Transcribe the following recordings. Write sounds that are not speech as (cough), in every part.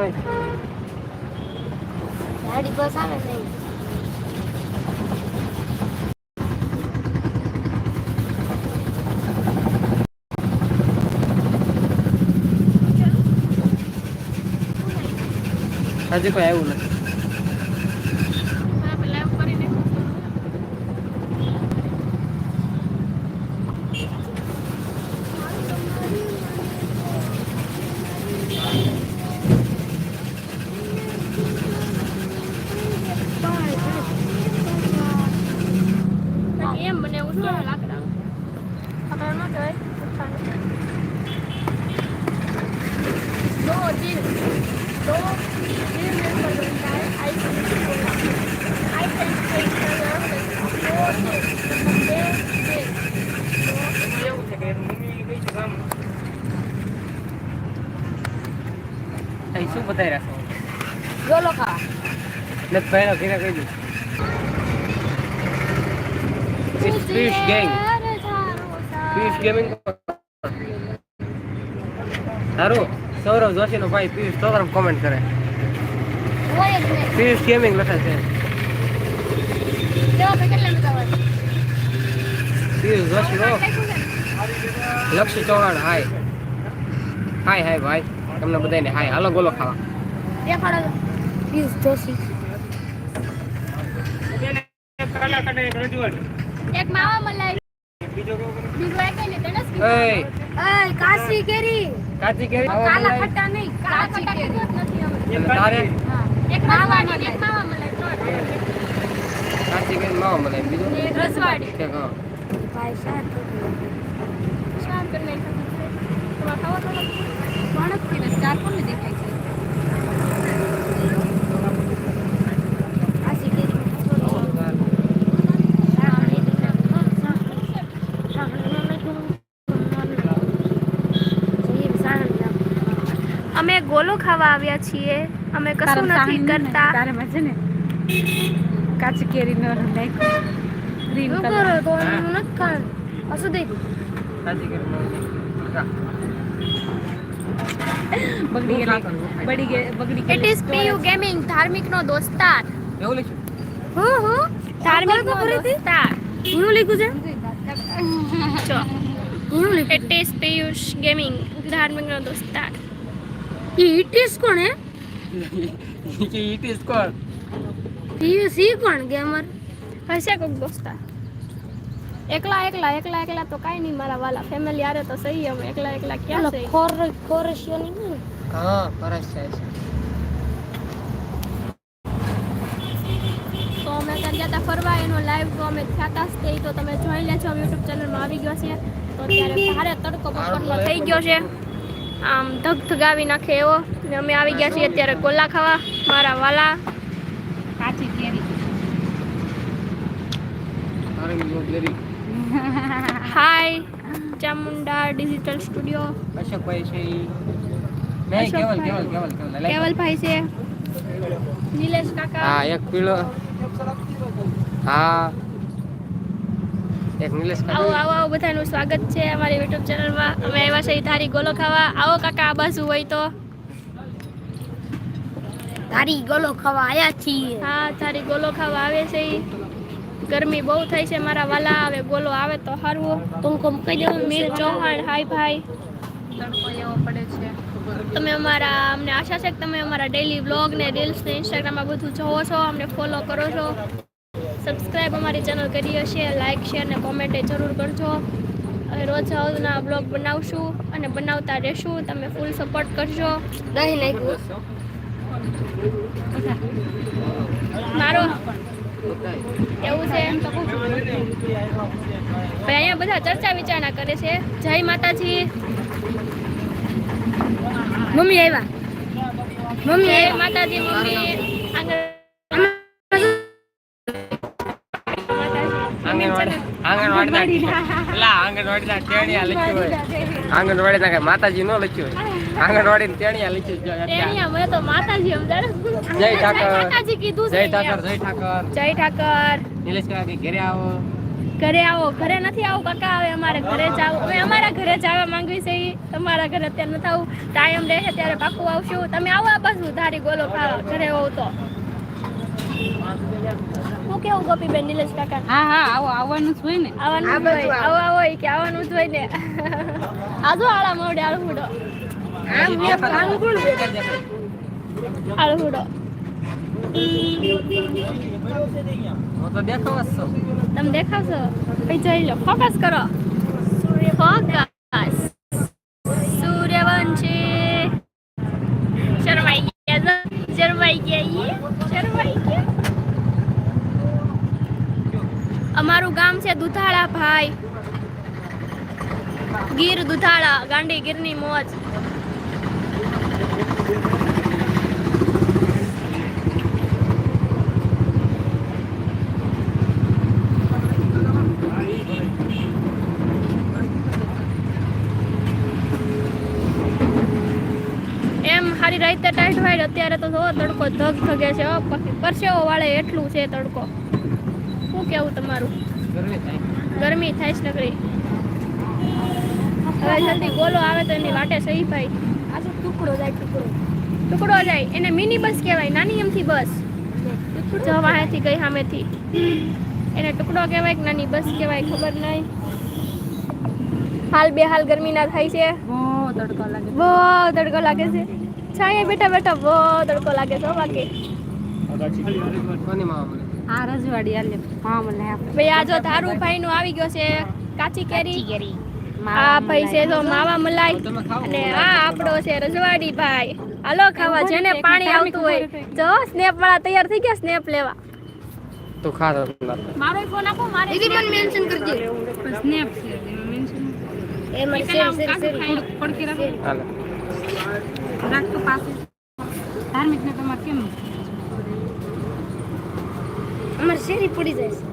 તોય ગાડી બસ આવે નહીં હજી કોઈ આવ્યું નથી પેલા એવું કરીને બાકી એમ બને એવું છે લાકડા આપણે ન કહેવાય દો દિન દો દિન મેં બદલતા I I can take colour દો દિન બે દિન એવું છે કે મમ્મી કઈ છે કામ અહીં શું બતાવી રાખો ગોલો ખા. નથી પહેલા ઘરે કહી દઉં. It's Fish Gang. Piyush gaming સારું. સૌરવ જોશીનો ભાઈ પિયુષ તરફ કોમેન્ટ કરે. જ પિયુષ ગેમિંગ લખે છે. પિયુષ જોશીનો લક્ષી ચૌહાણ હાય. હાય હાય ભાઈ. તમને બધાને હાય. હાલો ગોલો ખાવા. દેખાડો પ્લીઝ જોશી એક માવા મલાઈ. બીજો એક ને તણસ એય. એય કાશી કેરી. કાચી કેરી? કાલા ખટ્ટા નહીં. કાલા કેરી. નથી હવે તારે? એક માવા ને એક માવા મલાઈ. કાચી કેરી માવા મળે બીજું? એક રસવાડી ઠીક હા. ભાઈ સાત શામ કરી તમારે ખાવા થોડો? જ ચાર કોને દેખાય છે. અમે ગોલો ખાવા આવ્યા છીએ. અમે કશું નથી કરતા. તારે મજે ને કાચી કેરી નો નાખ્યું. ગ્રીન કલર ગોલો હું નથી ખાવાનું. હસુ કાચી કેરી બગડી ગયેલી? ગઈ બગડી ઇટ ઇઝ પીયુ ગેમિંગ ધાર્મિકનો દોસ્તાર. એવું લખ્યું? હું હું. ધાર્મિક નો ખબર હતી? દોસ્તાર. હું લખ્યું છે? ચો હું લખ્યું ઇટ ઇઝ પિયુષ ગેમિંગ ધાર્મિકનો દોસ્તાર. ઈ ઇઝ કોણ હે? (laughs) કે ઇઝ કોણ? પીયુસી કોણ ગેમર? હશે કોક દોસ્તાર. એકલા એકલા એકલા એકલા તો કાંઈ નહીં મારા વાલા ફેમિલી આરે તો સહી અમે. એકલા એકલા ક્યાં છે ફોર ખોરની ને? હા પરસ છે. તો અમે ત્યાં ગયા હતા ફરવા એનો લાઈવ તો અમે થયા તે તો તમે જોઈ લેજો યુટ્યુબ ચેનલમાં આવી ગયો છે તો અત્યારે ભારે તડકો બપોરનો થઈ ગયો છે. આમ ધગધગાવી નાખે એવો. ને અમે આવી ગયા છીએ અત્યારે ગોલા ખાવા મારા વાલા. કાચી કેરી? Hi Chamunda digital studio Ashokbhai છે મે કેવલ કેવલ કેવલ કેવલ કેવલ ભાઈ કેવલભાઈ છે? નિલેશ કાકા. હા એક પીળો. હા. એક નિલેશ આવો કાકા. આવો આવો બધાનું સ્વાગત છે અમારી યુટ્યુબ ચેનલમાં. અમે આવ્યા છે ધારી ગોલો ખાવા. આવો કાકા આ બાજુ હોય તો. તારી ગોલો ખાવા આયા છીએ. હા ધારી ગોલો ખાવા આવે છે ઈ. ગરમી બહુ થઈ છે મારા વાલા આવે ગોલો આવે તો હારવો. તુમકો કહી દેવું મીર ચૌહાણ હાય ભાઈ. પડે છે તમે અમારા અમને આશા છે કે તમે અમારા ડેલી વ્લોગ ને રીલ્સ ને ઇન્સ્ટાગ્રામમાં બધું જોવો છો અમને ફોલો કરો છો. સબસ્ક્રાઈબ અમારી ચેનલ કરી હશે લાઇક શેર ને કોમેન્ટ જરૂર કરજો. રોજ આવના બ્લોગ બનાવશું અને બનાવતા રહેશું. તમે ફૂલ સપોર્ટ કરજો. દહીં નાખ્યું. મારો એવું છે એમ તો ભાઈ અહીંયા બધા ચર્ચા વિચારણા કરે છે. જય માતાજી. મમ્મી આવ્યા. મમ્મી જય માતાજી મમ્મી. આંગણવાડી ના માતાજી નો લખ્યું હોય. આંગણવાડી ને લખી તેણીયા મને તો માતાજી સમજાડે જય ઠાકર. માતાજી કીધું જય ઠાકર જય ઠાકર. જય ઠાકર. નિલેશ કાકા કે ઘરે આવો? ઘરે આવો. ઘરે નથી આવું કાકા. આવે અમારે ઘરે જ આવો. અમે અમારા ઘરે જ આવવા માંગવી છે તમારા ઘરે અત્યારે નથી આવું. ટાઈમ રહેશે ત્યારે પાકું આવશું. તમે આવો આ બાજુ ધારી ગોલો ખાવા. ઘરે હોવ તો. હું કેવું ગોપીબેન નિલેશ કાકા? હા હા આવો. આવવાનું જ હોય ને. આવવાનું જ હોય. આવો. આવો કે આવવાનું જ હોય ને. (laughs) આજો આળા મોડે આળહુડો તમે દેખાવશો? જોઈ લો ફોકસ કરો. ફોકસ સૂર્યવંશી. શરમાઈ ગયા શરમાઈ ગયા શરમાઈ ગયા. અમારું ગામ છે દુધાળા ભાઈ ગીર દુધાળા ગાંડી ગીરની મોજ. હારી રાતે ટાઈટ વાઈડ અત્યારે તો જો તડકો ધગ ધગે છે પરસેવો વાળે એટલું છે તડકો. શું કેવું તમારું? ગરમી થાય છે નકરી. હવે જલ્દી ગોલો આવે તો એની વાટે સહી ભાઈ. ટુકડો જાય ટુકડો. ટુકડો જાય એને મિની બસ કહેવાય નાની એમથી બસ જવાથી ગઈ સામેથી એને ટુકડો કહેવાય કે નાની બસ કહેવાય ખબર નહીં. હાલ બે હાલ ગરમીના થાય છે. બહુ તડકો લાગે. બહુ તડકો લાગે છે. છાયા બેઠા બેઠા બહુ તડકો લાગે છે બાકી. આ રજવાડી ભાઈ આ જો ધારુભાઈ નું આવી ગયો છે કાચી કેરી. કેરી. આ ભાઈ છે જો માવા મલાઈ. અને આ આપણો છે રજવાડી ભાઈ હાલો ખાવા જેને પાણી આવતું હોય. જો સ્નેપ વાળા તૈયાર થઈ ગયા સ્નેપ લેવા. તો ખા મારો ફોન આપો મારે દીદી પણ મેન્શન કરજે. સ્નેપ છે મેન્શન mention એમાં શેર શેર શેર પડકી રાખો. રાખ તો પાસે ધાર્મિક ને તમાર કેમ? અમારે શેરી પડી જાય છે.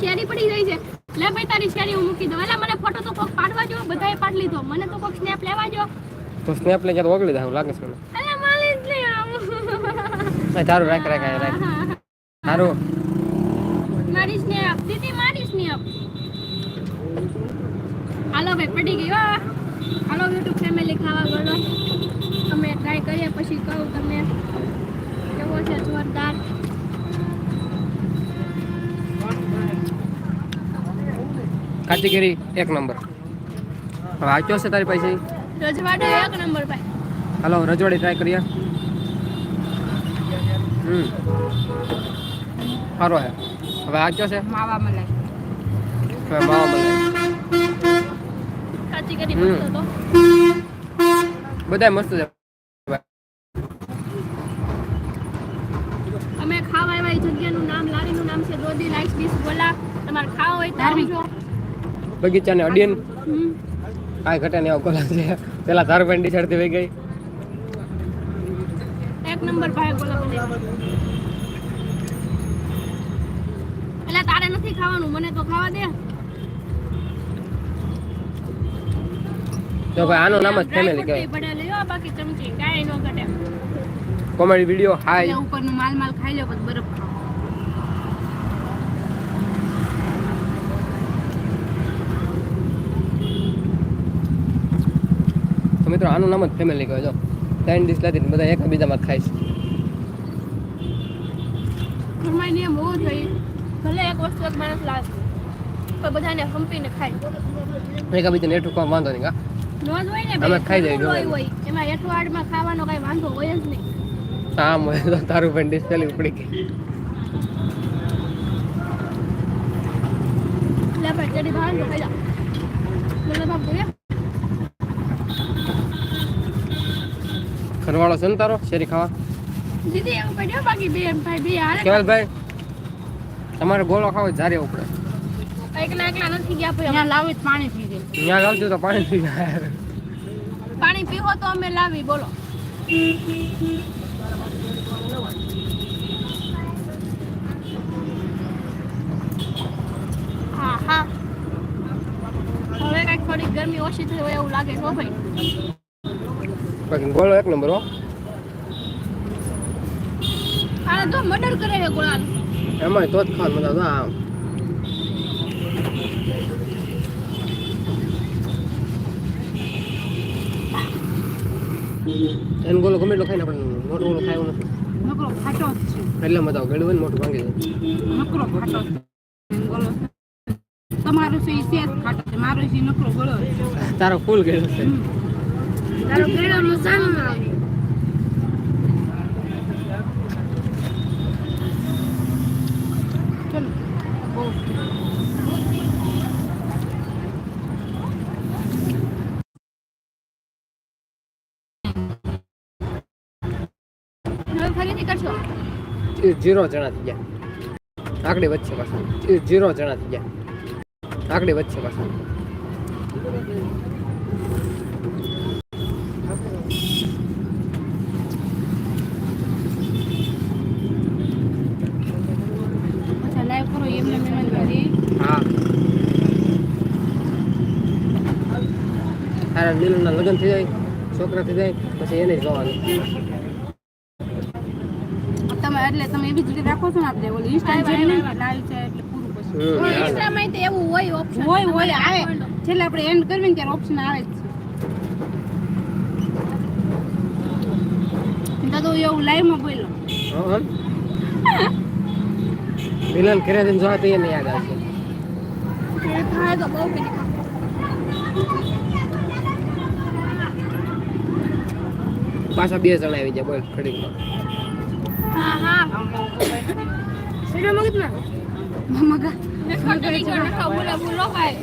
શેરી પડી જાય છે. લે ભાઈ તારી શેરી હું મૂકી દઉં. એટલે મને ફોટો તો કોક પાડવા જો બધાએ પાડ લીધો. મને તો કોક સ્નેપ લેવા જો તો સ્નેપ લઈ ગયા ઓગળી જાય લાગે છે મને. અલે માલી જ નહીં આવું. તારું રાખ રાખ રાખ તારું. મારી સ્નેપ દીદી મારી સ્નેપ હાલો ભાઈ પડી ગઈ હો. હાલો યુટ્યુબ ફેમિલી ખાવા ગયો. કાચી કેરી એક નંબર. હવે આ કયો છે તારી પાસે? રજવાડો એક નંબર ભાઈ. હાલો રજવાડી ટ્રાય કરીએ. હમ. સારો હે. હવે આ કયો છે? માવા મલાઈ. હવે. મસ્ત તો બધાય મસ્ત છે. અમે ખાવા એવા એ જગ્યાનું નામ લારીનું નામ છે દોદી લાઈટ ડીશ બોલા તમારે ખાવા હોય તો આવજો. બગીચાને અડીને. કાંઈ ઘટે નહીં આવું છે. પેલા તાર પેન્ટી ચડતી વહી ગઈ. એક નંબર ભાઈ અકોલા એટલે તારે નથી ખાવાનું? મને તો ખાવા દે. તો ભાઈ આનું નામ જ ફેમિલી કહેવાય. બાકી ચમચી કાંઈ ન ઘટે. કોમેડી વીડિયો હાય ઉપરનું માલ માલ ખાઈ લો બરફ મિત્રો આનું નામ જ ફેમિલી કહેવાય જો. ત્રણ ડીશ લાદી બધા એકબીજામાં જ ખાય ઘરમાં નિયમ હોવો જોઈએ ભલે એક વસ્તુ એક માણસ લાવે પણ બધાને હંપીને ખાય. એકબીજાને એટલું કોઈ વાંધો નહીં કા નો જ હોય ને અમે ખાઈ જઈએ, થોડું ગમે. હોય હોય. એમાં એઠું ખાવાનો કઈ વાંધો હોય જ નહીં. આમ હોય તો તારું પણ ડીશ પેલી ઉપડી ગઈ. લે. ભાઈ ખાઈ જા ઘરવાળો છે ને તારો? શેરી ખાવા? દીદી એવું પડ્યો બાકી બે ભાઈ બે હારે. કેવલભાઈ તમારે ગોળો ખાવો જારે ઉપડે. એકલા એકલા નથી ગયા પછી અહીંયા લાવી પાણી પી જાય અહીંયા લાવજો તો પાણી પી જાય. પાણી પીવો તો અમે લાવી બોલો. હા હા. હવે કંઈક થોડી ગરમી ઓછી થઈ હોય એવું લાગે છે ભાઈ. પછી ગોળો એક નંબર હો. આને તો મર્ડર કરે છે ગોળાનો એમાં તો જ ખાન મજા આમ. એન ગોલો ગમે એટલો ખાઈને આપણે મોટો ગોલો ખાયો નથી. નકરો ફાટો છે. એટલે મજા આવે ને મોટું ભાંગી જાય નકરો ફાટો ગોળો તમારો ઈ સેજ ફાટો છે મારો છે નકરો ગળો તારો ફૂલ ગયો છે. તારો આવે. જીરો જણા થઈ ગયા. આગળ વચ્ચે પાછું. જીરો જણા થઈ ગયા. આગળ વચ્ચે પાછું અચ્છા લાઈવ કરો એમને મેં કરી હા તારા નીલના લગ્ન થઈ જાય છોકરા થઈ જાય પછી એને જ જોવાનું તમે એટલે તમે એવી જ રીતે રાખો છો ને આપણે ઓલી ઇન્સ્ટા જેમ લાઈવ છે એટલે પૂરું પછી. ઇન્સ્ટામાં તો એવું હોય ઓપ્શન હોય હોય આવે. છેલ્લે આપણે એન્ડ કરવી ને ત્યારે ઓપ્શન આવે જ છે. તો એવું લાઈવમાં બોલો હં, હં. મિલન કરે જઈને જોવા તો નહીં યાદ આવશે થાય તો બહુ કરી પાછા બે જણા આવી જાય બોલ ખડી. ભાઈ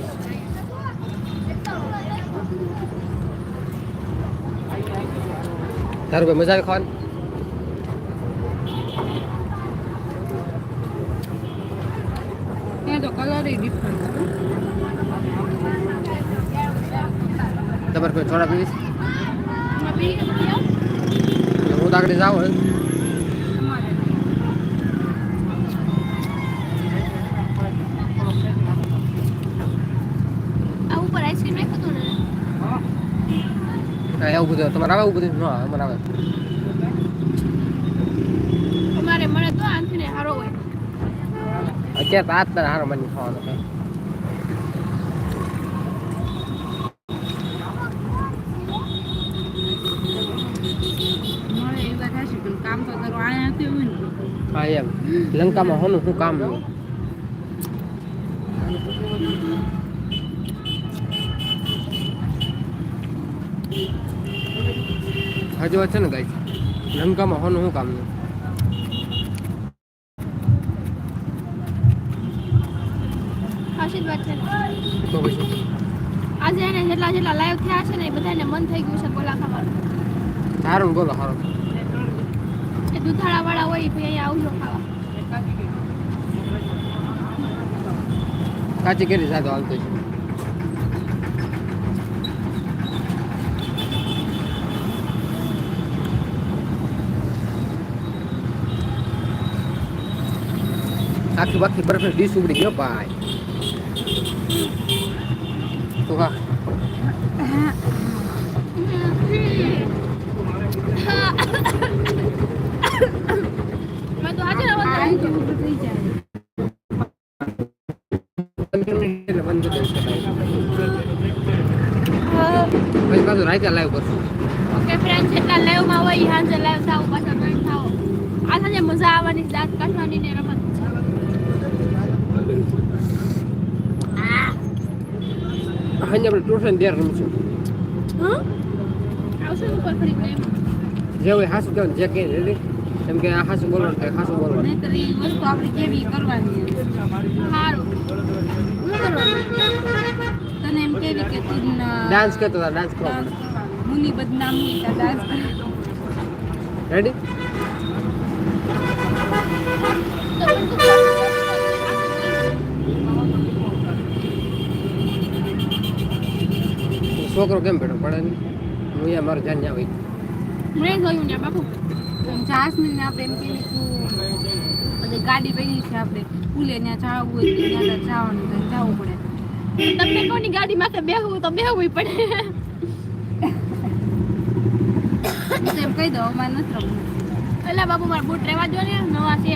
તારું કોઈ મજા આવે ખાવાની? તો કલર ડિફરન્ટ તમારે કોઈ છોડા પીવીશ આગળ જાઉં હે આ ઉપર આઈસ્ક્રીમ નાખ્યું હતું ને? એવું બધું તમારે આવે એવું બધું ન આવે અમારે આવે. અમારે મળે તો આનથી ને હારો હોય. અત્યારે તો આજ તારે હારો મને ખાવાનો છે મળે એ વાત હશે પણ કામ તો તારું આયા હતું એવું ને હા એમ. લંકામાં હોનું શું કામ હજુ છે ને ગાઈ લંકામાં હોનું શું કામ તો પછી આજે એને જેટલા જેટલા લાઈવ થયા છે ને એ બધાને મન થઈ ગયું છે ગોલા ખાવાનું. સારું ગોલા બોલો સારું એ દૂધાળા વાળા હોય ભાઈ અહીંયા આવજો ખાવા. કાચી કેરી સાથે આવતો છે. આખી બાકી બરફની ડીશ ઉગડી ગયો ભાઈ. તો હા મેં તો આજે રવા આ દઉં. જ ઊભું થઈ જાય એટલે બંધ કરી દેશે પછી લાઈવ કરશું ઓકે ફ્રેન્ડ જેટલા લાઈવમાં હોય એ લાઈવ થાવ પાછા જોઈન થાવ આ સાંજે મજા આવવાની દાંત કાઢવાની રમત આ આપણે ટ્યુશન ત્યાં રમીશું હં? આવશે ઉપર ફરી એમ જે હોય હાસું જે કહે રેડી એમ કે આ બોલો કે ખાસું બોલો બોલવાનું નહીંતર એ વસ્તુ આપણે કેવી કરવાની સારું શું કરવાનું તને એમ કેવી કે તું ડાન્સ કરતો હતા ડાન્સ કરો મુની બદનામ ડાન્સ રેડી તો તું છોકરો કેમ બેઠો પડે નહીં? હું મારું ધ્યાન ત્યાં હોય. મેં જોયું ને બાપુ? જાસ્મીનને આપણે એમ કેવી તું ગાડી પડી છે આપણે. પુલે ત્યાં જવું હોય ત્યાં જવાનું તો જવું પડે. તમને કોની ગાડી માથે બેહવું તો બેહવું પડે. એમ કહી દઉં અમારે નથી રમવું. એલા બાપુ મારા બૂટ રહેવા દો ને નવા છે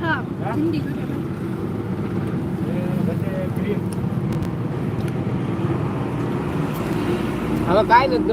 હા. હિન્દી હવે કાંઈ નથી